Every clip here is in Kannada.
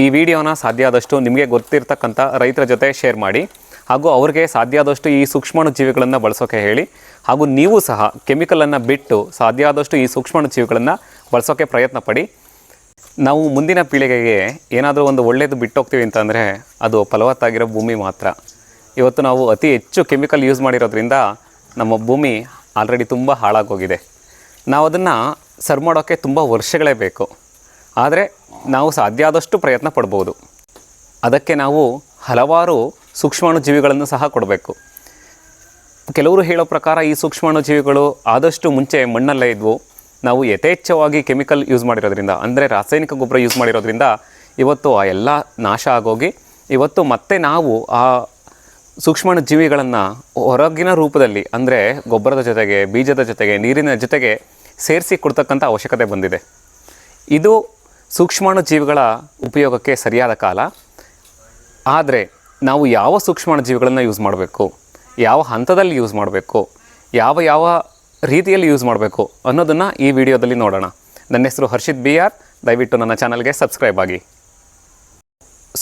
ಈ ವಿಡಿಯೋನ ಸಾಧ್ಯ ಆದಷ್ಟು ನಿಮಗೆ ಗೊತ್ತಿರ್ತಕ್ಕಂಥ ರೈತರ ಜೊತೆ ಶೇರ್ ಮಾಡಿ ಹಾಗೂ ಅವ್ರಿಗೆ ಸಾಧ್ಯ ಆದಷ್ಟು ಈ ಸೂಕ್ಷ್ಮಾಣು ಜೀವಿಗಳನ್ನು ಬಳಸೋಕೆ ಹೇಳಿ ಹಾಗೂ ನೀವು ಸಹ ಕೆಮಿಕಲನ್ನು ಬಿಟ್ಟು ಸಾಧ್ಯ ಆದಷ್ಟು ಈ ಸೂಕ್ಷ್ಮಾಣು ಜೀವಿಗಳನ್ನು ಬಳಸೋಕೆ ಪ್ರಯತ್ನ ಪಡಿ. ನಾವು ಮುಂದಿನ ಪೀಳಿಗೆಗೆ ಏನಾದರೂ ಒಂದು ಒಳ್ಳೆಯದು ಬಿಟ್ಟೋಗ್ತೀವಿ ಅಂತಂದರೆ ಅದು ಫಲವತ್ತಾಗಿರೋ ಭೂಮಿ ಮಾತ್ರ. ಇವತ್ತು ನಾವು ಅತಿ ಹೆಚ್ಚು ಕೆಮಿಕಲ್ ಯೂಸ್ ಮಾಡಿರೋದ್ರಿಂದ ನಮ್ಮ ಭೂಮಿ ಆಲ್ರೆಡಿ ತುಂಬ ಹಾಳಾಗೋಗಿದೆ. ನಾವು ಅದನ್ನು ಸರ್ ಮಾಡೋಕ್ಕೆ ತುಂಬ ವರ್ಷಗಳೇ ಬೇಕು. ಆದರೆ ನಾವು ಸಾಧ್ಯ ಆದಷ್ಟು ಪ್ರಯತ್ನ ಪಡ್ಬೋದು. ಅದಕ್ಕೆ ನಾವು ಹಲವಾರು ಸೂಕ್ಷ್ಮಾಣು ಜೀವಿಗಳನ್ನು ಸಹ ಕೊಡಬೇಕು. ಕೆಲವರು ಹೇಳೋ ಪ್ರಕಾರ ಈ ಸೂಕ್ಷ್ಮಾಣು ಜೀವಿಗಳು ಆದಷ್ಟು ಮುಂಚೆ ಮಣ್ಣಲ್ಲೇ ಇದ್ವು. ನಾವು ಯಥೇಚ್ಛವಾಗಿ ಕೆಮಿಕಲ್ ಯೂಸ್ ಮಾಡಿರೋದ್ರಿಂದ, ಅಂದರೆ ರಾಸಾಯನಿಕ ಗೊಬ್ಬರ ಯೂಸ್ ಮಾಡಿರೋದ್ರಿಂದ ಇವತ್ತು ಆ ಎಲ್ಲ ನಾಶ ಆಗೋಗಿ, ಇವತ್ತು ಮತ್ತೆ ನಾವು ಆ ಸೂಕ್ಷ್ಮಾಣು ಜೀವಿಗಳನ್ನು ಹೊರಗಿನ ರೂಪದಲ್ಲಿ, ಅಂದರೆ ಗೊಬ್ಬರದ ಜೊತೆಗೆ, ಬೀಜದ ಜೊತೆಗೆ, ನೀರಿನ ಜೊತೆಗೆ ಸೇರಿಸಿ ಕೊಡ್ತಕ್ಕಂಥ ಅವಶ್ಯಕತೆ ಬಂದಿದೆ. ಇದು ಸೂಕ್ಷ್ಮಾಣು ಜೀವಿಗಳ ಉಪಯೋಗಕ್ಕೆ ಸರಿಯಾದ ಕಾಲ. ಆದರೆ ನಾವು ಯಾವ ಸೂಕ್ಷ್ಮಾಣು ಜೀವಿಗಳನ್ನು ಯೂಸ್ ಮಾಡಬೇಕು? ಯಾವ ಹಂತದಲ್ಲಿ ಯೂಸ್ ಮಾಡಬೇಕು? ಯಾವ ಯಾವ ರೀತಿಯಲ್ಲಿ ಯೂಸ್ ಮಾಡಬೇಕು? ಅನ್ನೋದನ್ನು ಈ ವಿಡಿಯೋದಲ್ಲಿ ನೋಡೋಣ. ನನ್ನ ಹೆಸರು ಹರ್ಷಿತ್ ಬಿ ಆರ್. ದಯವಿಟ್ಟು ನನ್ನ ಚಾನಲ್ಗೆ ಸಬ್ಸ್ಕ್ರೈಬ್ ಆಗಿ.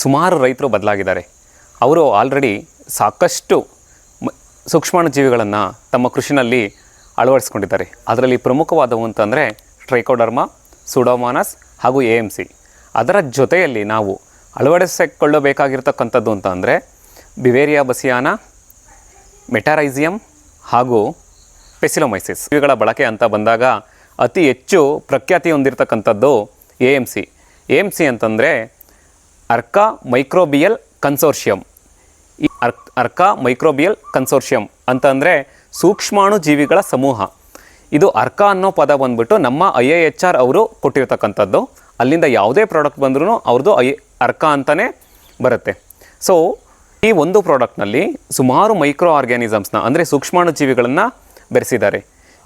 ಸುಮಾರು ರೈತರು ಬದಲಾಗಿದ್ದಾರೆ. ಅವರು ಆಲ್ರೆಡಿ ಸಾಕಷ್ಟು ಸೂಕ್ಷ್ಮಾಣು ಜೀವಿಗಳನ್ನು ತಮ್ಮ ಕೃಷಿನಲ್ಲಿ ಅಳವಡಿಸ್ಕೊಂಡಿದ್ದಾರೆ. ಅದರಲ್ಲಿ ಪ್ರಮುಖವಾದವು ಅಂತಂದರೆ ಟ್ರೈಕೋಡರ್ಮಾ, ಸುಡೋಮಾನಸ್ ಹಾಗೂ ಎ ಎಂ ಸಿ. ಅದರ ಜೊತೆಯಲ್ಲಿ ನಾವು ಅಳವಡಿಸಿಕೊಳ್ಳಬೇಕಾಗಿರ್ತಕ್ಕಂಥದ್ದು ಅಂತ ಅಂದರೆ ಬಿವೇರಿಯಾ ಬಸಿಯಾನ ಮೆಟಾರೈಸಿಯಮ್ ಹಾಗೂ ಪೆಸಿಲೋಮೈಸಿಸ್. ಇವುಗಳ ಬಳಕೆ ಅಂತ ಬಂದಾಗ ಅತಿ ಹೆಚ್ಚು ಪ್ರಖ್ಯಾತಿ ಹೊಂದಿರತಕ್ಕಂಥದ್ದು A M C. A M C ಅಂತಂದರೆ ಅರ್ಕ ಮೈಕ್ರೋಬಿಯಲ್ ಕನ್ಸೋರ್ಷಿಯಂ. ಈ ಅರ್ಕ್ ಅರ್ಕಾ ಮೈಕ್ರೋಬಿಯಲ್ ಕನ್ಸೋರ್ಷಿಯಂ ಅಂತಂದರೆ ಸೂಕ್ಷ್ಮಾಣು ಜೀವಿಗಳ ಸಮೂಹ. ಇದು ಅರ್ಕ ಅನ್ನೋ ಪದ ಬಂದ್ಬಿಟ್ಟು ನಮ್ಮ ಐ ಎ ಎಚ್ ಆರ್ ಅವರು ಕೊಟ್ಟಿರ್ತಕ್ಕಂಥದ್ದು. ಅಲ್ಲಿಂದ ಯಾವುದೇ ಪ್ರಾಡಕ್ಟ್ ಬಂದ್ರೂ ಅವ್ರದ್ದು ಐ ಅರ್ಕ ಅಂತಲೇ ಬರುತ್ತೆ. ಸೊ ಈ ಒಂದು ಪ್ರಾಡಕ್ಟ್ನಲ್ಲಿ ಸುಮಾರು ಮೈಕ್ರೋ ಆರ್ಗ್ಯಾನಿಸಮ್ಸ್ನ ಅಂದರೆ ಸೂಕ್ಷ್ಮಾಣು ಜೀವಿಗಳನ್ನು ಬೆರೆಸಿದ್ದಾರೆ.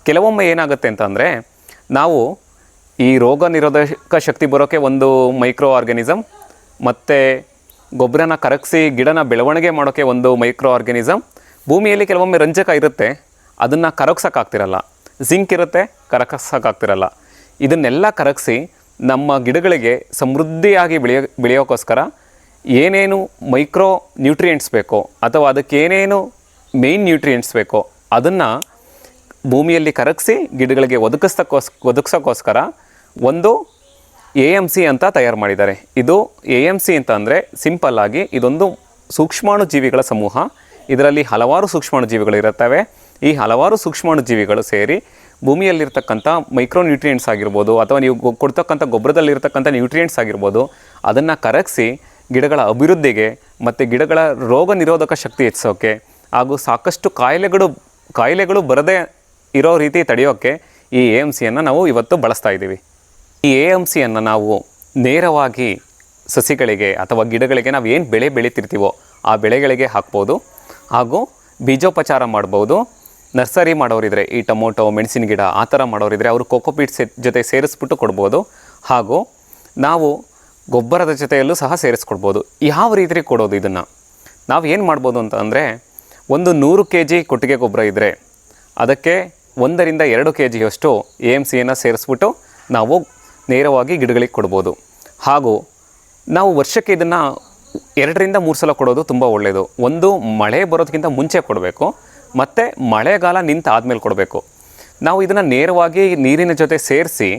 ಕೆಲವೊಮ್ಮೆ ಏನಾಗುತ್ತೆ ಅಂತಂದರೆ ನಾವು ಈ ರೋಗ ನಿರೋಧಕ ಶಕ್ತಿ ಬರೋಕ್ಕೆ ಒಂದು ಮೈಕ್ರೋ ಆರ್ಗ್ಯಾನಿಸಮ್ ಮತ್ತು ಗೊಬ್ಬರನ ಕರಗಿಸಿ ಗಿಡನ ಬೆಳವಣಿಗೆ ಮಾಡೋಕ್ಕೆ ಒಂದು ಮೈಕ್ರೋ ಆರ್ಗ್ಯಾನಿಸಮ್ ಭೂಮಿಯಲ್ಲಿ ಕೆಲವೊಮ್ಮೆ ರಂಜಕ ಇರುತ್ತೆ, ಅದನ್ನು ಕರಗ್ಸೋಕ್ಕಾಗ್ತಿರಲ್ಲ. ಜಿಂಕ್ ಇರುತ್ತೆ ಕರಗಿಸೋಕ್ಕಾಗ್ತಿರಲ್ಲ ಇದನ್ನೆಲ್ಲ ಕರಗಿಸಿ ನಮ್ಮ ಗಿಡಗಳಿಗೆ ಸಮೃದ್ಧಿಯಾಗಿ ಬೆಳೆಯೋ ಬೆಳೆಯೋಕ್ಕೋಸ್ಕರ ಏನೇನು ಮೈಕ್ರೋ ನ್ಯೂಟ್ರಿಯೆಂಟ್ಸ್ ಬೇಕೋ ಅಥವಾ ಅದಕ್ಕೆ ಏನೇನು ಮೇಯ್ನ್ ನ್ಯೂಟ್ರಿಯೆಂಟ್ಸ್ ಬೇಕೋ ಅದನ್ನು ಭೂಮಿಯಲ್ಲಿ ಕರಗಿಸಿ ಗಿಡಗಳಿಗೆ ಒದಗಿಸ್ತಕ್ಕೋಸ್ ಒದಗಿಸೋಕ್ಕೋಸ್ಕರ ಒಂದು ಎ ಎಂ ಸಿ ಅಂತ ತಯಾರು ಮಾಡಿದ್ದಾರೆ. ಇದು ಎ ಎಂ ಸಿ ಅಂತ ಅಂದರೆ ಸಿಂಪಲ್ಲಾಗಿ ಇದೊಂದು ಸೂಕ್ಷ್ಮಾಣು ಜೀವಿಗಳ ಸಮೂಹ. ಇದರಲ್ಲಿ ಹಲವಾರು ಸೂಕ್ಷ್ಮಾಣು ಜೀವಿಗಳು ಇರುತ್ತವೆ. ಈ ಹಲವಾರು ಸೂಕ್ಷ್ಮಾಣು ಜೀವಿಗಳು ಸೇರಿ ಭೂಮಿಯಲ್ಲಿರ್ತಕ್ಕಂಥ ಮೈಕ್ರೋ ನ್ಯೂಟ್ರಿಯೆಂಟ್ಸ್ ಆಗಿರ್ಬೋದು ಅಥವಾ ನೀವು ಕೊಡ್ತಕ್ಕಂಥ ಗೊಬ್ಬರದಲ್ಲಿರ್ತಕ್ಕಂಥ ನ್ಯೂಟ್ರಿಯೆಂಟ್ಸ್ ಆಗಿರ್ಬೋದು, ಅದನ್ನು ಕರಗಿಸಿ ಗಿಡಗಳ ಅಭಿವೃದ್ಧಿಗೆ ಮತ್ತು ಗಿಡಗಳ ರೋಗ ನಿರೋಧಕ ಶಕ್ತಿ ಹೆಚ್ಚಿಸೋಕ್ಕೆ ಹಾಗೂ ಸಾಕಷ್ಟು ಕಾಯಿಲೆಗಳು ಕಾಯಿಲೆಗಳು ಬರದೇ ಇರೋ ರೀತಿ ತಡೆಯೋಕ್ಕೆ ಈ ಎ ಎಂ ಸಿಯನ್ನು ನಾವು ಇವತ್ತು ಬಳಸ್ತಾ ಇದ್ದೀವಿ. ಈ ಎ ಎಂ ಸಿಯನ್ನು ನಾವು ನೇರವಾಗಿ ಸಸಿಗಳಿಗೆ ಅಥವಾ ಗಿಡಗಳಿಗೆ ನಾವು ಏನು ಬೆಳೆ ಬೆಳೀತಿರ್ತೀವೋ ಆ ಬೆಳೆಗಳಿಗೆ ಹಾಕ್ಬೋದು ಹಾಗೂ ಬೀಜೋಪಚಾರ ಮಾಡ್ಬೋದು. ನರ್ಸರಿ ಮಾಡೋರಿದ್ರೆ ಈ ಟೊಮೊಟೊ, ಮೆಣಸಿನ ಗಿಡ ಆ ಥರ ಮಾಡೋರಿದ್ರೆ ಅವರು ಕೋಕೋಪೀಟ್ ಸೆ ಜೊತೆ ಸೇರಿಸ್ಬಿಟ್ಟು ಕೊಡ್ಬೋದು. ಹಾಗೂ ನಾವು ಗೊಬ್ಬರದ ಜೊತೆಯಲ್ಲೂ ಸಹ ಸೇರಿಸ್ಕೊಡ್ಬೋದು. ಯಾವ ರೀತಿ ಕೊಡೋದು ಇದನ್ನು? ನಾವು ಏನು ಮಾಡ್ಬೋದು ಅಂತ ಅಂದರೆ ಒಂದು ನೂರು ಕೆ ಜಿ ಕೊಟ್ಟಿಗೆ ಗೊಬ್ಬರ ಇದ್ದರೆ ಅದಕ್ಕೆ ಒಂದರಿಂದ ಎರಡು ಕೆ ಜಿಯಷ್ಟು ಎ ಎಂ ಸಿಯನ್ನು ಸೇರಿಸ್ಬಿಟ್ಟು ನಾವು ನೇರವಾಗಿ ಗಿಡಗಳಿಗೆ ಕೊಡ್ಬೋದು. ಹಾಗೂ ನಾವು ವರ್ಷಕ್ಕೆ ಇದನ್ನು ಎರಡರಿಂದ ಮೂರು ಸಲ ಕೊಡೋದು ತುಂಬ ಒಳ್ಳೆಯದು ಒಂದು ಮಳೆ ಬರೋದಕ್ಕಿಂತ ಮುಂಚೆ ಕೊಡಬೇಕು. ಮತ್ತು ಮಳೆಗಾಲ ನಿಂತು ಆದಮೇಲೆ ಕೊಡಬೇಕು. ನಾವು ಇದನ್ನು ನೇರವಾಗಿ ನೀರಿನ ಜೊತೆ ಸೇರಿಸಿ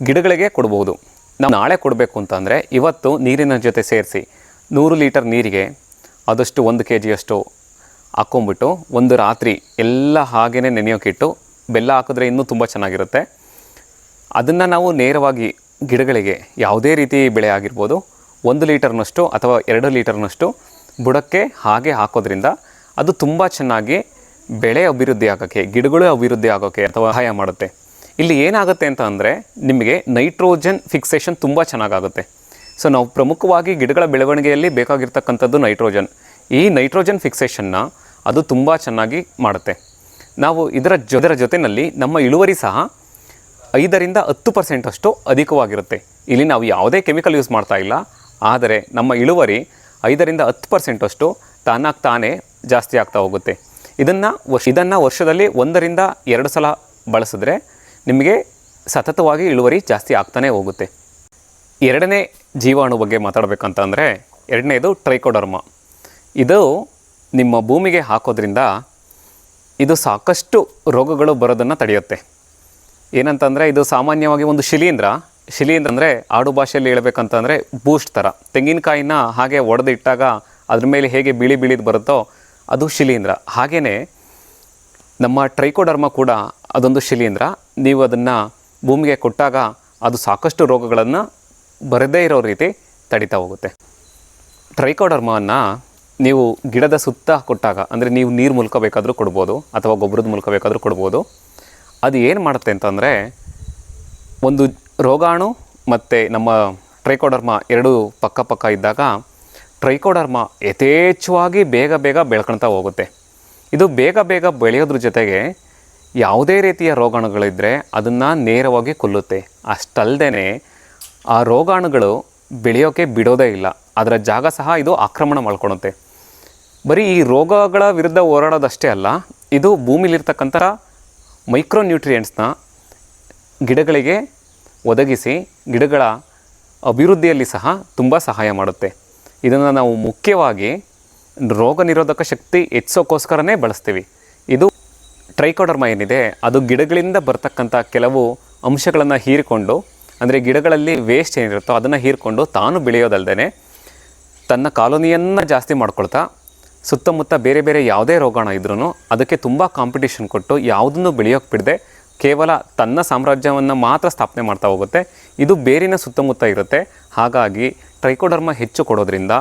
ಗಿಡಗಳಿಗೆ ಕೊಡ್ಬೋದು ನಾವು ನಾಳೆ ಕೊಡಬೇಕು ಅಂತಂದರೆ ಇವತ್ತು ನೀರಿನ ಜೊತೆ ಸೇರಿಸಿ ನೂರು ಲೀಟರ್ ನೀರಿಗೆ ಆದಷ್ಟು ಒಂದು ಕೆ ಜಿಯಷ್ಟು ಹಾಕ್ಕೊಂಬಿಟ್ಟು ಒಂದು ರಾತ್ರಿ ಎಲ್ಲ ಹಾಗೇ ನೆನೆಯೋಕ್ಕಿಟ್ಟು ಬೆಲ್ಲ ಹಾಕಿದ್ರೆ ಇನ್ನೂ ತುಂಬ ಚೆನ್ನಾಗಿರುತ್ತೆ. ಅದನ್ನು ನಾವು ನೇರವಾಗಿ ಗಿಡಗಳಿಗೆ ಯಾವುದೇ ರೀತಿ ಬೆಳೆ ಆಗಿರ್ಬೋದು ಒಂದು ಲೀಟರ್ನಷ್ಟು ಅಥವಾ ಎರಡು ಲೀಟರ್ನಷ್ಟು ಬುಡಕ್ಕೆ ಹಾಗೆ ಹಾಕೋದ್ರಿಂದ ಅದು ತುಂಬ ಚೆನ್ನಾಗಿ ಬೆಳೆ ಅಭಿವೃದ್ಧಿ ಆಗೋಕ್ಕೆ, ಗಿಡಗಳು ಅಭಿವೃದ್ಧಿ ಆಗೋಕ್ಕೆ ಅಥವಾ ಸಹಾಯ ಮಾಡುತ್ತೆ. ಇಲ್ಲಿ ಏನಾಗುತ್ತೆ ಅಂತ ಅಂದರೆ ನಿಮಗೆ ನೈಟ್ರೋಜನ್ ಫಿಕ್ಸೇಷನ್ ತುಂಬ ಚೆನ್ನಾಗಾಗುತ್ತೆ. ಸೊ ನಾವು ಪ್ರಮುಖವಾಗಿ ಗಿಡಗಳ ಬೆಳವಣಿಗೆಯಲ್ಲಿ ಬೇಕಾಗಿರ್ತಕ್ಕಂಥದ್ದು ನೈಟ್ರೋಜನ್. ಈ ನೈಟ್ರೋಜನ್ ಫಿಕ್ಸೇಷನ್ನ ಅದು ತುಂಬ ಚೆನ್ನಾಗಿ ಮಾಡುತ್ತೆ. ನಾವು ಇದರ ಜೊದರ ಜೊತೆಯಲ್ಲಿ ನಮ್ಮ ಇಳುವರಿ ಸಹ ಐದರಿಂದ ಹತ್ತು ಪರ್ಸೆಂಟಷ್ಟು ಅಧಿಕವಾಗಿರುತ್ತೆ. ಇಲ್ಲಿ ನಾವು ಯಾವುದೇ ಕೆಮಿಕಲ್ ಯೂಸ್ ಮಾಡ್ತಾ ಇಲ್ಲ. ಆದರೆ ನಮ್ಮ ಇಳುವರಿ ಐದರಿಂದ ಹತ್ತು ಪರ್ಸೆಂಟಷ್ಟು ತಾನಾಗಿ ತಾನೇ ಜಾಸ್ತಿ ಆಗ್ತಾ ಹೋಗುತ್ತೆ. ಇದನ್ನು ವರ್ಷ ಇದನ್ನು ವರ್ಷದಲ್ಲಿ ಒಂದರಿಂದ ಎರಡು ಸಲ ಬಳಸಿದ್ರೆ ನಿಮಗೆ ಸತತವಾಗಿ ಇಳುವರಿ ಜಾಸ್ತಿ ಆಗ್ತಾನೇ ಹೋಗುತ್ತೆ. ಎರಡನೇ ಜೀವಾಣು ಬಗ್ಗೆ ಮಾತಾಡಬೇಕಂತ ಅಂದರೆ ಎರಡನೇದು ಟ್ರೈಕೋಡರ್ಮ. ಇದು ನಿಮ್ಮ ಭೂಮಿಗೆ ಹಾಕೋದ್ರಿಂದ ಇದು ಸಾಕಷ್ಟು ರೋಗಗಳು ಬರೋದನ್ನು ತಡೆಯುತ್ತೆ. ಏನಂತಂದರೆ ಇದು ಸಾಮಾನ್ಯವಾಗಿ ಒಂದು ಶಿಲೀಂಧ್ರ. ಶಿಲೀಂಧ್ರ ಅಂದರೆ ಆಡು ಭಾಷೆಯಲ್ಲಿ ಹೇಳ್ಬೇಕಂತಂದರೆ ಬೂಸ್ಟ್ ಥರ ತೆಂಗಿನಕಾಯಿನ ಹಾಗೆ ಒಡೆದಿಟ್ಟಾಗ ಅದ್ರ ಮೇಲೆ ಹೇಗೆ ಬಿಳಿ ಬಿಳಿದು ಬರುತ್ತೋ ಅದು ಶಿಲೀಂಧ್ರ. ಹಾಗೆಯೇ ನಮ್ಮ ಟ್ರೈಕೋಡರ್ಮ ಕೂಡ ಅದೊಂದು ಶಿಲೀಂಧ್ರ. ನೀವು ಅದನ್ನು ಭೂಮಿಗೆ ಕೊಟ್ಟಾಗ ಅದು ಸಾಕಷ್ಟು ರೋಗಗಳನ್ನು ಬರದೇ ಇರೋ ರೀತಿ ತಡಿತಾ ಹೋಗುತ್ತೆ. ಟ್ರೈಕೋಡರ್ಮವನ್ನು ನೀವು ಗಿಡದ ಸುತ್ತ ಕೊಟ್ಟಾಗ, ಅಂದರೆ ನೀವು ನೀರು ಮೂಲಕ ಬೇಕಾದರೂ ಕೊಡ್ಬೋದು, ಅಥವಾ ಗೊಬ್ಬರದ ಮೂಲಕ ಬೇಕಾದರೂ ಕೊಡ್ಬೋದು, ಅದು ಏನು ಮಾಡುತ್ತೆ ಅಂತಂದರೆ, ಒಂದು ರೋಗಾಣು ಮತ್ತು ನಮ್ಮ ಟ್ರೈಕೋಡರ್ಮ ಎರಡು ಪಕ್ಕ ಪಕ್ಕ ಇದ್ದಾಗ ಟ್ರೈಕೋಡರ್ಮ ಯಥೇಚ್ಛವಾಗಿ ಬೇಗ ಬೇಗ ಬೆಳ್ಕೊಳ್ತಾ ಹೋಗುತ್ತೆ. ಇದು ಬೇಗ ಬೇಗ ಬೆಳೆಯೋದ್ರ ಜೊತೆಗೆ ಯಾವುದೇ ರೀತಿಯ ರೋಗಾಣುಗಳಿದ್ದರೆ ಅದನ್ನು ನೇರವಾಗಿ ಕೊಲ್ಲುತ್ತೆ. ಅಷ್ಟಲ್ಲದೆ ಆ ರೋಗಾಣುಗಳು ಬೆಳೆಯೋಕ್ಕೆ ಬಿಡೋದೇ ಇಲ್ಲ. ಅದರ ಜಾಗ ಸಹ ಇದು ಆಕ್ರಮಣ ಮಾಡ್ಕೊಳುತ್ತೆ. ಬರೀ ಈ ರೋಗಗಳ ವಿರುದ್ಧ ಹೋರಾಡೋದಷ್ಟೇ ಅಲ್ಲ, ಇದು ಭೂಮಿಲಿರ್ತಕ್ಕಂಥ ಮೈಕ್ರೋನ್ಯೂಟ್ರಿಯೆಂಟ್ಸ್ನ ಗಿಡಗಳಿಗೆ ಒದಗಿಸಿ ಗಿಡಗಳ ಅಭಿವೃದ್ಧಿಯಲ್ಲಿ ಸಹ ತುಂಬ ಸಹಾಯ ಮಾಡುತ್ತೆ. ಇದನ್ನು ನಾವು ಮುಖ್ಯವಾಗಿ ರೋಗ ನಿರೋಧಕ ಶಕ್ತಿ ಹೆಚ್ಚೋಕ್ಕೋಸ್ಕರನೇ ಬಳಸ್ತೀವಿ. ಇದು ಟ್ರೈಕೋಡರ್ಮ ಏನಿದೆ, ಅದು ಗಿಡಗಳಿಂದ ಬರ್ತಕ್ಕಂಥ ಕೆಲವು ಅಂಶಗಳನ್ನು ಹೀರಿಕೊಂಡು, ಅಂದರೆ ಗಿಡಗಳಲ್ಲಿ ವೇಸ್ಟ್ ಏನಿರುತ್ತೋ ಅದನ್ನು ಹೀರಿಕೊಂಡು ತಾನು ಬೆಳೆಯೋದಲ್ಲದೆ ತನ್ನ ಕಾಲೋನಿಯನ್ನು ಜಾಸ್ತಿ ಮಾಡ್ಕೊಳ್ತಾ, ಸುತ್ತಮುತ್ತ ಬೇರೆ ಬೇರೆ ಯಾವುದೇ ರೋಗಾಣ ಇದ್ರೂ ಅದಕ್ಕೆ ತುಂಬ ಕಾಂಪಿಟೇಷನ್ ಕೊಟ್ಟು ಯಾವುದನ್ನು ಬೆಳೆಯೋಕ್ಕೆ ಬಿಡದೆ ಕೇವಲ ತನ್ನ ಸಾಮ್ರಾಜ್ಯವನ್ನು ಮಾತ್ರ ಸ್ಥಾಪನೆ ಮಾಡ್ತಾ ಹೋಗುತ್ತೆ. ಇದು ಬೇರಿನ ಸುತ್ತಮುತ್ತ ಇರುತ್ತೆ. ಹಾಗಾಗಿ ಟ್ರೈಕೋಡರ್ಮ ಹೆಚ್ಚು ಕೊಡೋದ್ರಿಂದ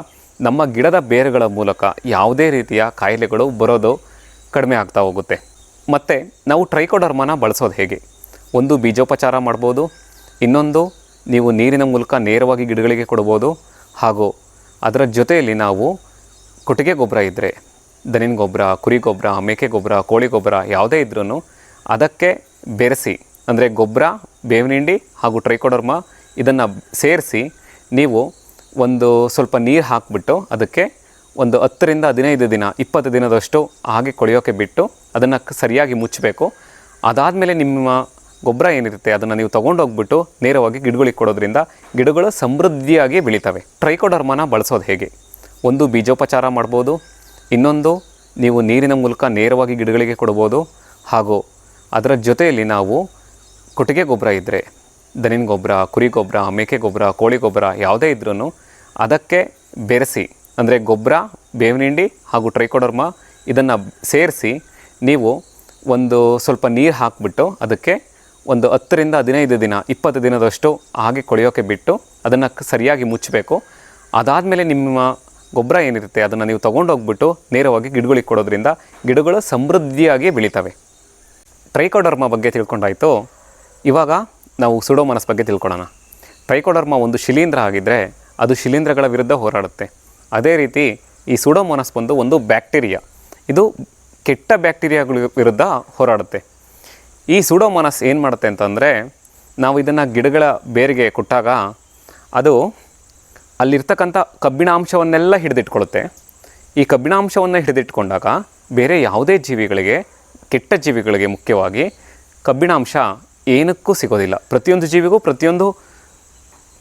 ನಮ್ಮ ಗಿಡದ ಬೇರುಗಳ ಮೂಲಕ ಯಾವುದೇ ರೀತಿಯ ಕಾಯಿಲೆಗಳು ಬರೋದು ಕಡಿಮೆ ಆಗ್ತಾ ಹೋಗುತ್ತೆ. ಮತ್ತು ನಾವು ಟ್ರೈಕೋಡರ್ಮನ ಬಳಸೋದು ಹೇಗೆ? ಒಂದು ಬೀಜೋಪಚಾರ ಮಾಡ್ಬೋದು, ಇನ್ನೊಂದು ನೀವು ನೀರಿನ ಮೂಲಕ ನೇರವಾಗಿ ಗಿಡಗಳಿಗೆ ಕೊಡ್ಬೋದು, ಹಾಗೂ ಅದರ ಜೊತೆಯಲ್ಲಿ ನಾವು ಕೊಟ್ಟಿಗೆ ಗೊಬ್ಬರ ಇದ್ದರೆ ದನಿನ ಗೊಬ್ಬರ, ಕುರಿ ಗೊಬ್ಬರ, ಮೇಕೆ ಗೊಬ್ಬರ, ಕೋಳಿ ಗೊಬ್ಬರ ಯಾವುದೇ ಇದ್ರೂ ಅದಕ್ಕೆ ಬೆರೆಸಿ, ಅಂದರೆ ಗೊಬ್ಬರ ಬೇವಿನಿಂಡಿ ಹಾಗೂ ಟ್ರೈಕೋಡರ್ಮ ಇದನ್ನು ಸೇರಿಸಿ ನೀವು ಒಂದು ಸ್ವಲ್ಪ ನೀರು ಹಾಕಿಬಿಟ್ಟು ಅದಕ್ಕೆ ಒಂದು ಹತ್ತರಿಂದ ಹದಿನೈದು ದಿನ, ಇಪ್ಪತ್ತು ದಿನದಷ್ಟು ಹಾಗೆ ಕೊಳೆಯೋಕ್ಕೆ ಬಿಟ್ಟು ಅದನ್ನು ಸರಿಯಾಗಿ ಮುಚ್ಚಬೇಕು. ಅದಾದಮೇಲೆ ನಿಮ್ಮ ಗೊಬ್ಬರ ಏನಿರುತ್ತೆ ಅದನ್ನು ನೀವು ತೊಗೊಂಡೋಗ್ಬಿಟ್ಟು ನೇರವಾಗಿ ಗಿಡಗಳಿಗೆ ಕೊಡೋದ್ರಿಂದ ಗಿಡಗಳು ಸಮೃದ್ಧಿಯಾಗಿ ಬೆಳಿತವೆ. ಟ್ರೈಕೋಡರ್ಮನ ಬಳಸೋದು ಹೇಗೆ? ಒಂದು ಬೀಜೋಪಚಾರ ಮಾಡ್ಬೋದು, ಇನ್ನೊಂದು ನೀವು ನೀರಿನ ಮೂಲಕ ನೇರವಾಗಿ ಗಿಡಗಳಿಗೆ ಕೊಡ್ಬೋದು, ಹಾಗೂ ಅದರ ಜೊತೆಯಲ್ಲಿ ನಾವು ಕೊಟ್ಟಿಗೆ ಗೊಬ್ಬರ ಇದ್ದರೆ ದನಿನ ಗೊಬ್ಬರ, ಕುರಿ ಗೊಬ್ಬರ, ಮೇಕೆ ಗೊಬ್ಬರ, ಕೋಳಿ ಗೊಬ್ಬರ ಯಾವುದೇ ಇದ್ರೂ ಅದಕ್ಕೆ ಬೆರೆಸಿ, ಅಂದರೆ ಗೊಬ್ಬರ ಬೇವಿನ ಹಿಂಡಿ ಹಾಗೂ ಟ್ರೈಕೋಡರ್ಮ ಇದನ್ನು ಸೇರಿಸಿ ನೀವು ಒಂದು ಸ್ವಲ್ಪ ನೀರು ಹಾಕಿಬಿಟ್ಟು ಅದಕ್ಕೆ ಒಂದು ಹತ್ತರಿಂದ ಹದಿನೈದು ದಿನ, ಇಪ್ಪತ್ತು ದಿನದಷ್ಟು ಹಾಗೆ ಕೊಳೆಯೋಕ್ಕೆ ಬಿಟ್ಟು ಅದನ್ನು ಸರಿಯಾಗಿ ಮುಚ್ಚಬೇಕು. ಅದಾದಮೇಲೆ ನಿಮ್ಮ ಗೊಬ್ಬರ ಏನಿರುತ್ತೆ ಅದನ್ನು ನೀವು ತೊಗೊಂಡೋಗ್ಬಿಟ್ಟು ನೇರವಾಗಿ ಗಿಡಗಳಿಗೆ ಕೊಡೋದ್ರಿಂದ ಗಿಡಗಳು ಸಮೃದ್ಧಿಯಾಗಿ ಬೆಳೀತವೆ. ಟ್ರೈಕೋಡರ್ಮ ಬಗ್ಗೆ ತಿಳ್ಕೊಂಡಾಯಿತು? ಇವಾಗ ನಾವು ಸುಡೋಮನಸ್ ಬಗ್ಗೆ ತಿಳ್ಕೊಳ್ಳೋಣ ಟ್ರೈಕೋಡರ್ಮ ಒಂದು ಶಿಲೀಂಧ್ರ ಆಗಿದ್ದರೆ ಅದು ಶಿಲೀಂಧ್ರಗಳ ವಿರುದ್ಧ ಹೋರಾಡುತ್ತೆ. ಅದೇ ರೀತಿ ಈ ಸುಡೋಮೋನಸ್ ಬಂದು ಒಂದು ಬ್ಯಾಕ್ಟೀರಿಯಾ. ಇದು ಕೆಟ್ಟ ಬ್ಯಾಕ್ಟೀರಿಯಾಗಳ ವಿರುದ್ಧ ಹೋರಾಡುತ್ತೆ. ಈ ಸುಡೋಮೋನಸ್ ಏನು ಮಾಡುತ್ತೆ ಅಂತಂದರೆ, ನಾವು ಇದನ್ನು ಗಿಡಗಳ ಬೇರಿಗೆ ಕೊಟ್ಟಾಗ ಅದು ಅಲ್ಲಿರ್ತಕ್ಕಂಥ ಕಬ್ಬಿಣಾಂಶವನ್ನೆಲ್ಲ ಹಿಡಿದಿಟ್ಕೊಳ್ಳುತ್ತೆ. ಈ ಕಬ್ಬಿಣಾಂಶವನ್ನು ಹಿಡಿದಿಟ್ಕೊಂಡಾಗ ಬೇರೆ ಯಾವುದೇ ಜೀವಿಗಳಿಗೆ, ಕೆಟ್ಟ ಜೀವಿಗಳಿಗೆ ಮುಖ್ಯವಾಗಿ ಕಬ್ಬಿಣಾಂಶ ಏನಕ್ಕೂ ಸಿಗೋದಿಲ್ಲ. ಪ್ರತಿಯೊಂದು ಜೀವಿಗೂ ಪ್ರತಿಯೊಂದು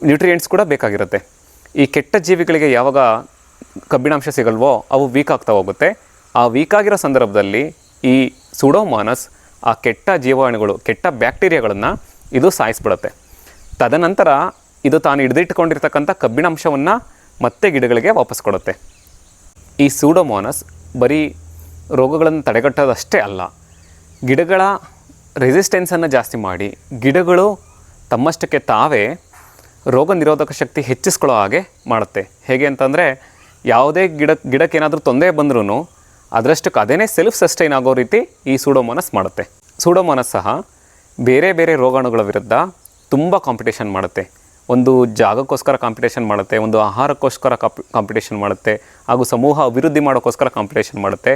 ನ್ಯೂಟ್ರಿಯೆಂಟ್ಸ್ ಕೂಡ ಬೇಕಾಗಿರುತ್ತೆ. ಈ ಕೆಟ್ಟ ಜೀವಿಗಳಿಗೆ ಯಾವಾಗ ಕಬ್ಬಿಣಾಂಶ ಸಿಗಲ್ವೋ ಅವು ವೀಕ್ ಆಗ್ತಾ ಹೋಗುತ್ತೆ. ಆ ವೀಕ್ ಆಗಿರೋ ಸಂದರ್ಭದಲ್ಲಿ ಈ ಸುಡೋಮಾನಸ್ ಆ ಕೆಟ್ಟ ಜೀವಾಣುಗಳು, ಕೆಟ್ಟ ಬ್ಯಾಕ್ಟೀರಿಯಾಗಳನ್ನು ಇದು ಸಾಯಿಸ್ಬಿಡುತ್ತೆ. ತದನಂತರ ಇದು ತಾನು ಹಿಡಿದಿಟ್ಟುಕೊಂಡಿರ್ತಕ್ಕಂಥ ಕಬ್ಬಿಣಾಂಶವನ್ನು ಮತ್ತೆ ಗಿಡಗಳಿಗೆ ವಾಪಸ್ ಕೊಡುತ್ತೆ. ಈ ಸೂಡೋಮೋನಸ್ ಬರೀ ರೋಗಗಳನ್ನು ತಡೆಗಟ್ಟೋದಷ್ಟೇ ಅಲ್ಲ, ಗಿಡಗಳ ರೆಸಿಸ್ಟೆನ್ಸನ್ನು ಜಾಸ್ತಿ ಮಾಡಿ, ಗಿಡಗಳು ತಮ್ಮಷ್ಟಕ್ಕೆ ತಾವೇ ರೋಗ ನಿರೋಧಕ ಶಕ್ತಿ ಹೆಚ್ಚಿಸ್ಕೊಳ್ಳೋ ಹಾಗೆ ಮಾಡುತ್ತೆ. ಹೇಗೆ ಅಂತಂದರೆ ಯಾವುದೇ ಗಿಡ ಗಿಡಕ್ಕೆ ಏನಾದರೂ ತೊಂದರೆ ಬಂದ್ರೂ ಅದರಷ್ಟಕ್ಕೆ ಅದೇನೇ ಸೆಲ್ಫ್ ಸಸ್ಟೈನ್ ಆಗೋ ರೀತಿ ಈ ಸೂಡೋಮೋನಸ್ ಮಾಡುತ್ತೆ. ಸೂಡೋಮೋನಸ್ ಸಹ ಬೇರೆ ಬೇರೆ ರೋಗಾಣುಗಳ ವಿರುದ್ಧ ತುಂಬ ಕಾಂಪಿಟೇಷನ್ ಮಾಡುತ್ತೆ. ಒಂದು ಜಾಗಕ್ಕೋಸ್ಕರ ಕಾಂಪಿಟೇಷನ್ ಮಾಡುತ್ತೆ, ಒಂದು ಆಹಾರಕ್ಕೋಸ್ಕರ ಕಾಪ್ ಕಾಂಪಿಟೇಷನ್ ಮಾಡುತ್ತೆ, ಹಾಗೂ ಸಮೂಹ ಅಭಿವೃದ್ಧಿ ಮಾಡೋಕ್ಕೋಸ್ಕರ ಕಾಂಪಿಟೇಷನ್ ಮಾಡುತ್ತೆ.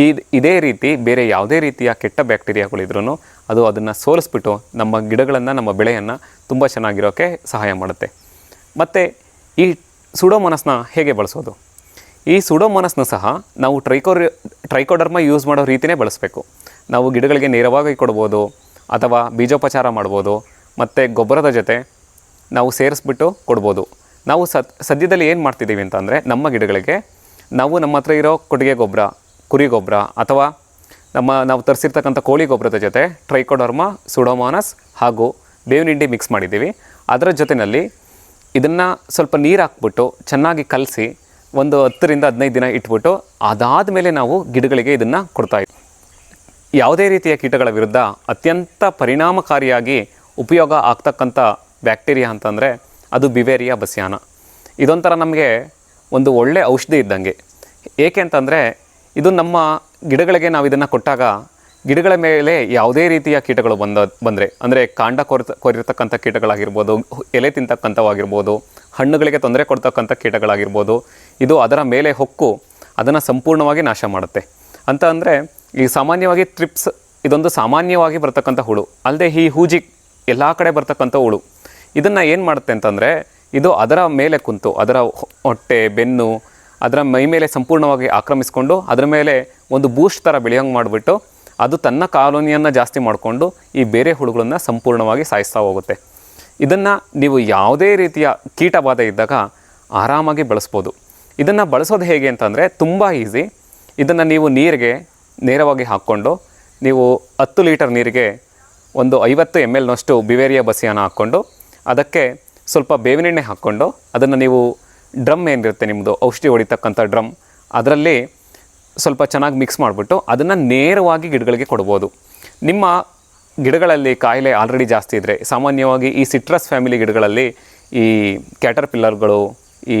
ಈ ಇದೇ ರೀತಿ ಬೇರೆ ಯಾವುದೇ ರೀತಿಯ ಕೆಟ್ಟ ಬ್ಯಾಕ್ಟೀರಿಯಾಗಳಿದ್ರೂ ಅದು ಅದನ್ನು ಸೋಲಿಸ್ಬಿಟ್ಟು ನಮ್ಮ ಗಿಡಗಳನ್ನು, ನಮ್ಮ ಬೆಳೆಯನ್ನು ತುಂಬ ಚೆನ್ನಾಗಿರೋಕ್ಕೆ ಸಹಾಯ ಮಾಡುತ್ತೆ. ಮತ್ತು ಈ ಸುಡೋಮೋನಸ್ನ ಹೇಗೆ ಬಳಸೋದು? ಈ ಸುಡೋಮೋನಸ್ನ ಸಹ ನಾವು ಟ್ರೈಕೋರ್, ಟ್ರೈಕೋಡರ್ಮ ಯೂಸ್ ಮಾಡೋ ರೀತಿಯೇ ಬಳಸಬೇಕು. ನಾವು ಗಿಡಗಳಿಗೆ ನೇರವಾಗಿ ಕೊಡ್ಬೋದು, ಅಥವಾ ಬೀಜೋಪಚಾರ ಮಾಡ್ಬೋದು, ಮತ್ತು ಗೊಬ್ಬರದ ಜೊತೆ ನಾವು ಸೇರಿಸ್ಬಿಟ್ಟು ಕೊಡ್ಬೋದು. ನಾವು ಸದ್, ಸದ್ಯದಲ್ಲಿ ಏನು ಮಾಡ್ತಿದ್ದೀವಿ ಅಂತಂದರೆ, ನಮ್ಮ ಗಿಡಗಳಿಗೆ ನಾವು ನಮ್ಮ ಹತ್ರ ಇರೋ ಕೊಟ್ಟಿಗೆ ಗೊಬ್ಬರ, ಕುರಿ ಗೊಬ್ಬರ, ಅಥವಾ ನಮ್ಮ, ನಾವು ತರಿಸಿರ್ತಕ್ಕಂಥ ಕೋಳಿ ಗೊಬ್ಬರದ ಜೊತೆ ಟ್ರೈಕೋಡರ್ಮ ಸುಡೋಮಾನಸ್ ಹಾಗೂ ಬೇವಿನ ಹಿಂಡಿ ಮಿಕ್ಸ್ ಮಾಡಿದ್ದೀವಿ. ಅದರ ಜೊತೆಯಲ್ಲಿ ಇದನ್ನು ಸ್ವಲ್ಪ ನೀರು ಹಾಕ್ಬಿಟ್ಟು ಚೆನ್ನಾಗಿ ಕಲಸಿ ಒಂದು ಹತ್ತರಿಂದ ಹದಿನೈದು ದಿನ ಇಟ್ಬಿಟ್ಟು ಅದಾದ ಮೇಲೆ ನಾವು ಗಿಡಗಳಿಗೆ ಇದನ್ನು ಕೊಡ್ತಾ ಇದ್ವಿ. ಯಾವುದೇ ರೀತಿಯ ಕೀಟಗಳ ವಿರುದ್ಧ ಅತ್ಯಂತ ಪರಿಣಾಮಕಾರಿಯಾಗಿ ಉಪಯೋಗ ಆಗ್ತಕ್ಕಂಥ ಬ್ಯಾಕ್ಟೀರಿಯಾ ಅಂತಂದರೆ ಅದು ಬಿವೇರಿಯಾ ಬಸ್ಯಾನ. ಇದೊಂಥರ ನಮಗೆ ಒಂದು ಒಳ್ಳೆ ಔಷಧಿ ಇದ್ದಂಗೆ. ಏಕೆ ಅಂತಂದರೆ ಇದು ನಮ್ಮ ಗಿಡಗಳಿಗೆ ನಾವು ಇದನ್ನು ಕೊಟ್ಟಾಗ ಗಿಡಗಳ ಮೇಲೆ ಯಾವುದೇ ರೀತಿಯ ಕೀಟಗಳು ಬಂದ, ಬಂದರೆ, ಅಂದರೆ ಕಾಂಡ ಕೊರತ, ಕೊರಿರ್ತಕ್ಕಂಥ ಕೀಟಗಳಾಗಿರ್ಬೋದು, ಎಲೆ ತಿಂತಕ್ಕಂಥವಾಗಿರ್ಬೋದು, ಹಣ್ಣುಗಳಿಗೆ ತೊಂದರೆ ಕೊಡ್ತಕ್ಕಂಥ ಕೀಟಗಳಾಗಿರ್ಬೋದು, ಇದು ಅದರ ಮೇಲೆ ಹೊಕ್ಕು ಅದನ್ನು ಸಂಪೂರ್ಣವಾಗಿ ನಾಶ ಮಾಡುತ್ತೆ. ಅಂತ ಅಂದರೆ, ಈ ಸಾಮಾನ್ಯವಾಗಿ ಟ್ರಿಪ್ಸ್ ಇದೊಂದು ಸಾಮಾನ್ಯವಾಗಿ ಬರ್ತಕ್ಕಂಥ ಹುಳು ಅಲ್ಲದೆ ಈ ಹೂಜಿ ಎಲ್ಲ ಕಡೆ ಬರ್ತಕ್ಕಂಥ ಹುಳು. ಇದನ್ನು ಏನು ಮಾಡುತ್ತೆ ಅಂತಂದರೆ, ಇದು ಅದರ ಮೇಲೆ ಕುಂತು, ಅದರ ಹೊಟ್ಟೆ, ಬೆನ್ನು, ಅದರ ಮೈ ಮೇಲೆ ಸಂಪೂರ್ಣವಾಗಿ ಆಕ್ರಮಿಸ್ಕೊಂಡು, ಅದರ ಮೇಲೆ ಒಂದು ಬೂಸ್ಟ್ ಥರ ಬೆಳೆಯೋಂಗೆ ಮಾಡಿಬಿಟ್ಟು ಅದು ತನ್ನ ಕಾಲೋನಿಯನ್ನು ಜಾಸ್ತಿ ಮಾಡಿಕೊಂಡು ಈ ಬೇರೆ ಹುಳುಗಳನ್ನು ಸಂಪೂರ್ಣವಾಗಿ ಸಾಯಿಸ್ತಾ ಹೋಗುತ್ತೆ. ಇದನ್ನು ನೀವು ಯಾವುದೇ ರೀತಿಯ ಕೀಟ ಬಾಧೆ ಇದ್ದಾಗ ಆರಾಮಾಗಿ ಬಳಸ್ಬೋದು. ಇದನ್ನು ಬಳಸೋದು ಹೇಗೆ ಅಂತಂದರೆ ತುಂಬ ಈಸಿ. ಇದನ್ನು ನೀವು ನೀರಿಗೆ ನೇರವಾಗಿ ಹಾಕ್ಕೊಂಡು ನೀವು ಹತ್ತು ಲೀಟರ್ ನೀರಿಗೆ ಒಂದು ಐವತ್ತು ಎಂ ಎಲ್ನಷ್ಟು ಬಿವೇರಿಯಾ ಬಸಿಯನ್ನು ಹಾಕ್ಕೊಂಡು ಅದಕ್ಕೆ ಸ್ವಲ್ಪ ಬೇವಿನೆಣ್ಣೆ ಹಾಕ್ಕೊಂಡು ಅದನ್ನು ನೀವು ಡ್ರಮ್ ಏನಿರುತ್ತೆ ನಿಮ್ಮದು ಔಷಧಿ ಹೊಡಿತಕ್ಕಂಥ ಡ್ರಮ್ ಅದರಲ್ಲಿ ಸ್ವಲ್ಪ ಚೆನ್ನಾಗಿ ಮಿಕ್ಸ್ ಮಾಡಿಬಿಟ್ಟು ಅದನ್ನು ನೇರವಾಗಿ ಗಿಡಗಳಿಗೆ ಕೊಡ್ಬೋದು. ನಿಮ್ಮ ಗಿಡಗಳಲ್ಲಿ ಕಾಯಿಲೆ ಆಲ್ರೆಡಿ ಜಾಸ್ತಿ ಇದ್ದರೆ ಸಾಮಾನ್ಯವಾಗಿ ಈ ಸಿಟ್ರಸ್ ಫ್ಯಾಮಿಲಿ ಗಿಡಗಳಲ್ಲಿ ಈ ಕ್ಯಾಟರ್ ಪಿಲ್ಲರ್ಗಳು ಈ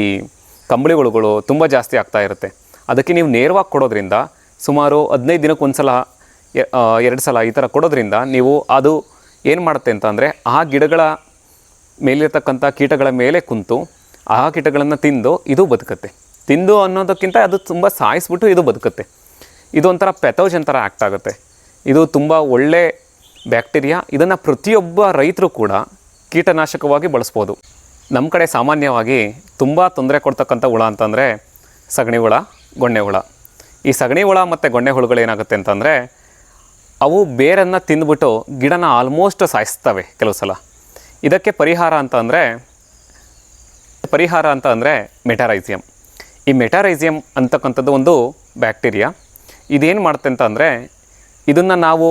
ಕಂಬಳಿ ಹುಳುಗಳು ತುಂಬ ಜಾಸ್ತಿ ಆಗ್ತಾ ಇರುತ್ತೆ. ಅದಕ್ಕೆ ನೀವು ನೇರವಾಗಿ ಕೊಡೋದ್ರಿಂದ ಸುಮಾರು ಹದಿನೈದು ದಿನಕ್ಕೆ ಒಂದು ಸಲ ಎರಡು ಸಲ ಈ ಥರ ಕೊಡೋದ್ರಿಂದ ನೀವು ಅದು ಏನು ಮಾಡುತ್ತೆ ಅಂತಂದರೆ ಆ ಗಿಡಗಳ ಮೇಲಿರ್ತಕ್ಕಂಥ ಕೀಟಗಳ ಮೇಲೆ ಕುಂತು ಆ ಕೀಟಗಳನ್ನು ತಿಂದು ಇದು ಬದುಕುತ್ತೆ. ತಿಂದು ಅನ್ನೋದಕ್ಕಿಂತ ಅದು ತುಂಬ ಸಾಯಿಸ್ಬಿಟ್ಟು ಇದು ಬದುಕುತ್ತೆ. ಇದೊಂಥರ ಪೆಥೋಜನ್ ಥರ ಆ್ಯಕ್ಟ್ ಆಗುತ್ತೆ. ಇದು ತುಂಬ ಒಳ್ಳೆ ಬ್ಯಾಕ್ಟೀರಿಯಾ. ಇದನ್ನು ಪ್ರತಿಯೊಬ್ಬ ರೈತರು ಕೂಡ ಕೀಟನಾಶಕವಾಗಿ ಬಳಸ್ಬೋದು. ನಮ್ಮ ಕಡೆ ಸಾಮಾನ್ಯವಾಗಿ ತುಂಬ ತೊಂದರೆ ಕೊಡ್ತಕ್ಕಂಥ ಹುಳ ಅಂತಂದರೆ ಸಗಣಿ ಹುಳ, ಗೊಣ್ಣೆ ಹುಳ. ಈ ಸಗಣಿ ಹುಳ ಮತ್ತು ಗೊಣ್ಣೆ ಹುಳುಗಳು ಏನಾಗುತ್ತೆ ಅಂತಂದರೆ ಅವು ಬೇರನ್ನು ತಿಂದ್ಬಿಟ್ಟು ಗಿಡನ ಆಲ್ಮೋಸ್ಟ್ ಸಾಯಿಸ್ತವೆ ಕೆಲವು ಸಲ. ಇದಕ್ಕೆ ಪರಿಹಾರ ಅಂತ ಪರಿಹಾರ ಅಂತ ಅಂದರೆ ಮೆಟಾರೈಸಿಯಂ. ಈ ಮೆಟಾರೈಸಿಯಂ ಅಂತಕ್ಕಂಥದ್ದು ಒಂದು ಬ್ಯಾಕ್ಟೀರಿಯಾ. ಇದೇನು ಮಾಡುತ್ತೆ ಅಂತ ಅಂದರೆ, ಇದನ್ನು ನಾವು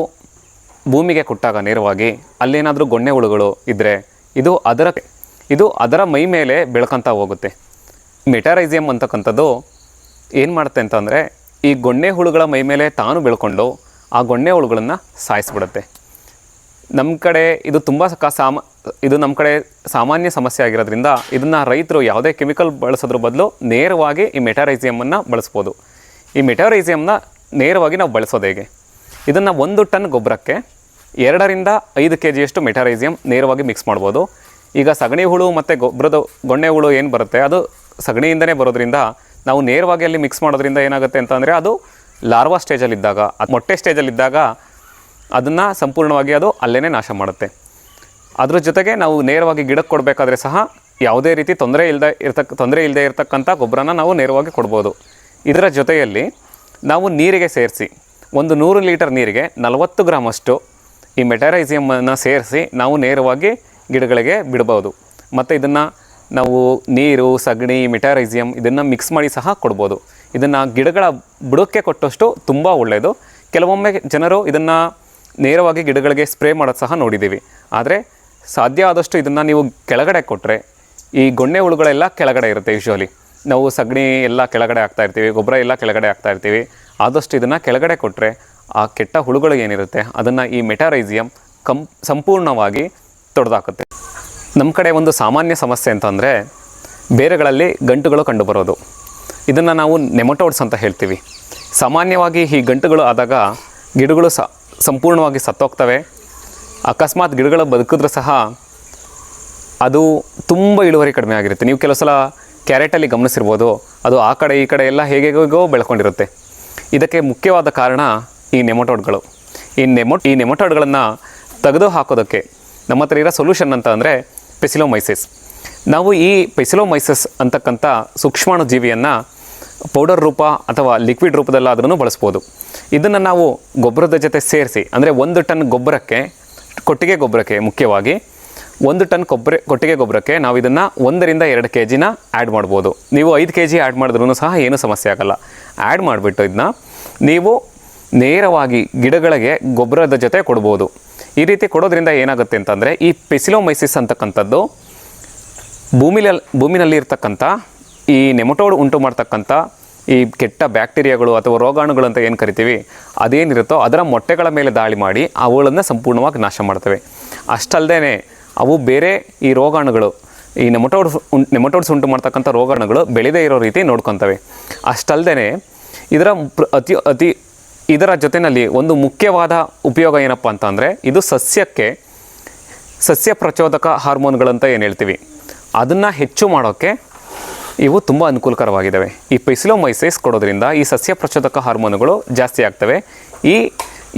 ಭೂಮಿಗೆ ಕೊಟ್ಟಾಗ ನೇರವಾಗಿ ಅಲ್ಲೇನಾದರೂ ಗೊಣ್ಣೆ ಹುಳುಗಳು ಇದ್ದರೆ ಇದು ಅದರ ಇದು ಅದರ ಮೈ ಮೇಲೆ ಬೆಳ್ಕೊತಾ ಹೋಗುತ್ತೆ. ಮೆಟಾರೈಸಿಯಂ ಅಂತಕ್ಕಂಥದ್ದು ಏನು ಮಾಡುತ್ತೆ ಅಂತಂದರೆ ಈ ಗೊಣ್ಣೆ ಹುಳುಗಳ ಮೈ ಮೇಲೆ ತಾನು ಬೆಳ್ಕೊಂಡು ಆ ಗೊಣ್ಣೆ ಹುಳುಗಳನ್ನು ಸಾಯಿಸ್ಬಿಡುತ್ತೆ. ನಮ್ಮ ಕಡೆ ಇದು ತುಂಬ ಸಾಮ ಇದು ನಮ್ಮ ಕಡೆ ಸಾಮಾನ್ಯ ಸಮಸ್ಯೆ ಆಗಿರೋದ್ರಿಂದ ಇದನ್ನು ರೈತರು ಯಾವುದೇ ಕೆಮಿಕಲ್ ಬಳಸೋದ್ರ ಬದಲು ನೇರವಾಗಿ ಈ ಮೆಟಾರೈಸಿಯಮನ್ನು ಬಳಸ್ಬೋದು. ಈ ಮೆಟಾರೈಸಿಯಮ್ನ ನೇರವಾಗಿ ನಾವು ಬಳಸೋದು ಹೇಗೆ? ಇದನ್ನು ಒಂದು ಟನ್ ಗೊಬ್ಬರಕ್ಕೆ ಎರಡರಿಂದ ಐದು ಕೆ ಜಿಯಷ್ಟು ಮೆಟಾರೈಸಿಯಮ್ ನೇರವಾಗಿ ಮಿಕ್ಸ್ ಮಾಡ್ಬೋದು. ಈಗ ಸಗಣಿ ಹುಳು ಮತ್ತು ಗೊಬ್ಬರದ ಗೊಣ್ಣೆ ಹುಳು ಏನು ಬರುತ್ತೆ? ಅದು ಸಗಣಿಯಿಂದನೇ ಬರೋದ್ರಿಂದ ನಾವು ನೇರವಾಗಿ ಅಲ್ಲಿ ಮಿಕ್ಸ್ ಮಾಡೋದ್ರಿಂದ ಏನಾಗುತ್ತೆ ಅಂತಂದರೆ ಅದು ಲಾರ್ವಾ ಸ್ಟೇಜಲ್ಲಿದ್ದಾಗ ಅದು ಮೊಟ್ಟೆ ಸ್ಟೇಜಲ್ಲಿದ್ದಾಗ ಅದನ್ನು ಸಂಪೂರ್ಣವಾಗಿ ಅದು ಅಲ್ಲೇ ನಾಶ ಮಾಡುತ್ತೆ. ಅದ್ರ ಜೊತೆಗೆ ನಾವು ನೇರವಾಗಿ ಗಿಡಕ್ಕೆ ಕೊಡಬೇಕಾದ್ರೆ ಸಹ ಯಾವುದೇ ರೀತಿ ತೊಂದರೆ ಇಲ್ಲದೆ ಇರ್ತಕ್ಕ ತೊಂದರೆ ಇಲ್ಲದೆ ಇರತಕ್ಕಂಥ ಗೊಬ್ಬರನ ನಾವು ನೇರವಾಗಿ ಕೊಡ್ಬೋದು. ಇದರ ಜೊತೆಯಲ್ಲಿ ನಾವು ನೀರಿಗೆ ಸೇರಿಸಿ, ಒಂದು ನೂರು ಲೀಟರ್ ನೀರಿಗೆ ನಲವತ್ತು ಗ್ರಾಮಷ್ಟು ಈ ಮೆಟರೈಸಿಯಮನ್ನು ಸೇರಿಸಿ ನಾವು ನೇರವಾಗಿ ಗಿಡಗಳಿಗೆ ಬಿಡ್ಬೋದು. ಮತ್ತು ಇದನ್ನು ನಾವು ನೀರು, ಸಗಣಿ ಮೆಟಾರೈಸಿಯಮ್ ಇದನ್ನು ಮಿಕ್ಸ್ ಮಾಡಿ ಸಹ ಕೊಡ್ಬೋದು. ಇದನ್ನು ಗಿಡಗಳ ಬುಡಕ್ಕೆ ಕೊಟ್ಟಷ್ಟು ತುಂಬ ಒಳ್ಳೆಯದು ಕೆಲವೊಮ್ಮೆ ಜನರು ಇದನ್ನು ನೇರವಾಗಿ ಗಿಡಗಳಿಗೆ ಸ್ಪ್ರೇ ಮಾಡೋದು ಸಹ ನೋಡಿದ್ದೀವಿ. ಆದರೆ ಸಾಧ್ಯ ಆದಷ್ಟು ಇದನ್ನು ನೀವು ಕೆಳಗಡೆ ಕೊಟ್ಟರೆ ಈ ಗೊಣ್ಣೆ ಹುಳುಗಳೆಲ್ಲ ಕೆಳಗಡೆ ಇರುತ್ತೆ ಯೂಶ್ವಲಿ ನಾವು ಸಗಣಿ ಎಲ್ಲ ಕೆಳಗಡೆ ಹಾಕ್ತಾ ಇರ್ತೀವಿ, ಗೊಬ್ಬರ ಎಲ್ಲ ಕೆಳಗಡೆ ಹಾಕ್ತಾ ಇರ್ತೀವಿ. ಆದಷ್ಟು ಇದನ್ನು ಕೆಳಗಡೆ ಕೊಟ್ಟರೆ ಆ ಕೆಟ್ಟ ಹುಳುಗಳು ಏನಿರುತ್ತೆ, ಅದನ್ನು ಈ ಮೆಟಾರೈಸಿಯಂ ಕಂ, ಸಂಪೂರ್ಣವಾಗಿ ತೊಡೆದಾಕುತ್ತೆ. ನಮ್ಮ ಕಡೆ ಒಂದು ಸಾಮಾನ್ಯ ಸಮಸ್ಯೆ ಅಂತಂದರೆ ಬೇರೆಗಳಲ್ಲಿ ಗಂಟುಗಳು ಕಂಡುಬರೋದು. ಇದನ್ನು ನಾವು ನೆಮಟೋಡ್ಸ್ ಅಂತ ಹೇಳ್ತೀವಿ. ಸಾಮಾನ್ಯವಾಗಿ ಈ ಗಂಟುಗಳು ಆದಾಗ ಗಿಡಗಳು ಸಂಪೂರ್ಣವಾಗಿ ಸತ್ತೋಗ್ತವೆ. ಅಕಸ್ಮಾತ್ ಗಿಡಗಳು ಬದುಕಿದ್ರೂ ಸಹ ಅದು ತುಂಬ ಇಳುವರಿ ಕಡಿಮೆ ಆಗಿರುತ್ತೆ. ನೀವು ಕೆಲವು ಸಲ ಕ್ಯಾರೆಟಲ್ಲಿ ಗಮನಿಸಿರ್ಬೋದು, ಅದು ಆ ಕಡೆ ಈ ಕಡೆ ಎಲ್ಲ ಹೇಗೆಗೋ ಬೆಳ್ಕೊಂಡಿರುತ್ತೆ. ಇದಕ್ಕೆ ಮುಖ್ಯವಾದ ಕಾರಣ ಈ ನೆಮಟೋಡ್ಗಳು. ಈ ನೆಮೊ, ಈ ನೆಮಟೋಡ್ಗಳನ್ನು ತೆಗೆದು ಹಾಕೋದಕ್ಕೆ ನಮ್ಮ ಹತ್ರ ಇರೋ ಸೊಲ್ಯೂಷನ್ ಅಂತ ಅಂದರೆ ಪೆಸಿಲೋಮೈಸಿಸ್. ನಾವು ಈ ಪೆಸಿಲೋಮೈಸಿಸ್ ಅಂತಕ್ಕಂಥ ಸೂಕ್ಷ್ಮಾಣು ಜೀವಿಯನ್ನು ಪೌಡರ್ ರೂಪ ಅಥವಾ ಲಿಕ್ವಿಡ್ ರೂಪದಲ್ಲಾದ್ರೂ ಬಳಸ್ಬೋದು. ಇದನ್ನು ನಾವು ಗೊಬ್ಬರದ ಜೊತೆ ಸೇರಿಸಿ, ಅಂದರೆ ಒಂದು ಟನ್ ಗೊಬ್ಬರಕ್ಕೆ ಕೊಟ್ಟಿಗೆ ಗೊಬ್ಬರಕ್ಕೆ ಮುಖ್ಯವಾಗಿ ಒಂದು ಟನ್ ಕೊಬ್ಬರಿ, ಕೊಟ್ಟಿಗೆ ಗೊಬ್ಬರಕ್ಕೆ ನಾವು ಇದನ್ನು ಒಂದರಿಂದ ಎರಡು ಕೆ ಜಿನ ಆ್ಯಡ್ ಮಾಡ್ಬೋದು. ನೀವು ಐದು ಕೆ ಜಿ ಆ್ಯಡ್ ಮಾಡಿದ್ರೂ ಸಹ ಏನೂ ಸಮಸ್ಯೆ ಆಗಲ್ಲ. ಆ್ಯಡ್ ಮಾಡಿಬಿಟ್ಟು ಇದನ್ನ ನೀವು ನೇರವಾಗಿ ಗಿಡಗಳಿಗೆ ಗೊಬ್ಬರದ ಜೊತೆ ಕೊಡ್ಬೋದು. ಈ ರೀತಿ ಕೊಡೋದ್ರಿಂದ ಏನಾಗುತ್ತೆ ಅಂತಂದರೆ ಈ ಪೆಸಿಲೋಮೈಸಿಸ್ ಅಂತಕ್ಕಂಥದ್ದು ಭೂಮಿಲ ಭೂಮಿನಲ್ಲಿ ಇರ್ತಕ್ಕಂಥ ಈ ನೆಮಟೋಡ್ ಉಂಟು ಮಾಡ್ತಕ್ಕಂಥ ಈ ಕೆಟ್ಟ ಬ್ಯಾಕ್ಟೀರಿಯಾಗಳು ಅಥವಾ ರೋಗಾಣುಗಳು ಅಂತ ಏನು ಕರಿತೀವಿ, ಅದೇನಿರುತ್ತೋ ಅದರ ಮೊಟ್ಟೆಗಳ ಮೇಲೆ ದಾಳಿ ಮಾಡಿ ಅವುಗಳನ್ನು ಸಂಪೂರ್ಣವಾಗಿ ನಾಶ ಮಾಡ್ತವೆ. ಅಷ್ಟಲ್ಲದೆ ಅವು ಬೇರೆ ಈ ರೋಗಾಣುಗಳು, ಈ ನೆಮಟೋಡ್ಸ್ ನೆಮಟೋಡ್ಸ್ ಉಂಟು ಮಾಡ್ತಕ್ಕಂಥ ರೋಗಾಣುಗಳು ಬೆಳೆದೇ ಇರೋ ರೀತಿ ನೋಡ್ಕೊತವೆ. ಅಷ್ಟಲ್ಲದೆ ಇದರ ಅತಿ ಅತಿ ಇದರ ಜೊತೆಯಲ್ಲಿ ಒಂದು ಮುಖ್ಯವಾದ ಉಪಯೋಗ ಏನಪ್ಪ ಅಂತಂದರೆ ಇದು ಸಸ್ಯಕ್ಕೆ, ಸಸ್ಯ ಪ್ರಚೋದಕ ಹಾರ್ಮೋನ್ಗಳಂತ ಏನು ಹೇಳ್ತೀವಿ, ಅದನ್ನು ಹೆಚ್ಚು ಮಾಡೋಕ್ಕೆ ಇವು ತುಂಬ ಅನುಕೂಲಕರವಾಗಿದ್ದಾವೆ. ಈ ಪೆಸಿಲೋಮೈಸೈಸ್ ಕೊಡೋದ್ರಿಂದ ಈ ಸಸ್ಯ ಪ್ರಚೋದಕ ಹಾರ್ಮೋನುಗಳು ಜಾಸ್ತಿ ಆಗ್ತವೆ. ಈ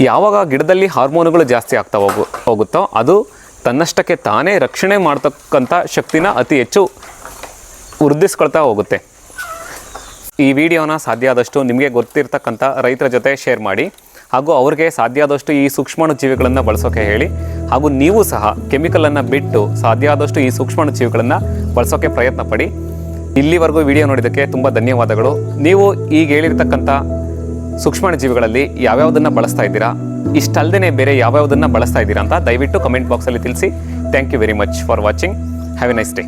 ಯಾವಾಗ ಗಿಡದಲ್ಲಿ ಹಾರ್ಮೋನುಗಳು ಜಾಸ್ತಿ ಆಗ್ತಾ ಹೋಗು, ಹೋಗುತ್ತೋ ಅದು ತನ್ನಷ್ಟಕ್ಕೆ ತಾನೇ ರಕ್ಷಣೆ ಮಾಡ್ತಕ್ಕಂಥ ಶಕ್ತಿನ ಅತಿ ಹೆಚ್ಚು ವೃದ್ಧಿಸ್ಕೊಳ್ತಾ ಹೋಗುತ್ತೆ. ಈ ವಿಡಿಯೋನ ಸಾಧ್ಯ ಆದಷ್ಟು ನಿಮಗೆ ಗೊತ್ತಿರ್ತಕ್ಕಂಥ ರೈತರ ಜೊತೆ ಶೇರ್ ಮಾಡಿ ಹಾಗೂ ಅವ್ರಿಗೆ ಸಾಧ್ಯ ಆದಷ್ಟು ಈ ಸೂಕ್ಷ್ಮಾಣು ಜೀವಿಗಳನ್ನು ಬಳಸೋಕೆ ಹೇಳಿ ಹಾಗೂ ನೀವು ಸಹ ಕೆಮಿಕಲನ್ನು ಬಿಟ್ಟು ಸಾಧ್ಯ ಆದಷ್ಟು ಈ ಸೂಕ್ಷ್ಮಾಣು ಜೀವಿಗಳನ್ನು ಬಳಸೋಕೆ ಪ್ರಯತ್ನ ಪಡಿ. ಇಲ್ಲಿವರೆಗೂ ವಿಡಿಯೋ ನೋಡಿದ್ದಕ್ಕೆ ತುಂಬ ಧನ್ಯವಾದಗಳು. ನೀವು ಈಗ ಹೇಳಿರ್ತಕ್ಕಂಥ ಸೂಕ್ಷ್ಮಣ ಜೀವಿಗಳಲ್ಲಿ ಯಾವ್ಯಾವುದನ್ನು ಬಳಸ್ತಾ ಇದ್ದೀರಾ? ಇಷ್ಟಲ್ದೇ ಬೇರೆ ಯಾವ್ಯಾವುದನ್ನು ಬಳಸ್ತಾ ಇದ್ದೀರಾ ಅಂತ ದಯವಿಟ್ಟು ಕಮೆಂಟ್ ಬಾಕ್ಸಲ್ಲಿ ತಿಳಿಸಿ. Thank you very much for watching have a nice day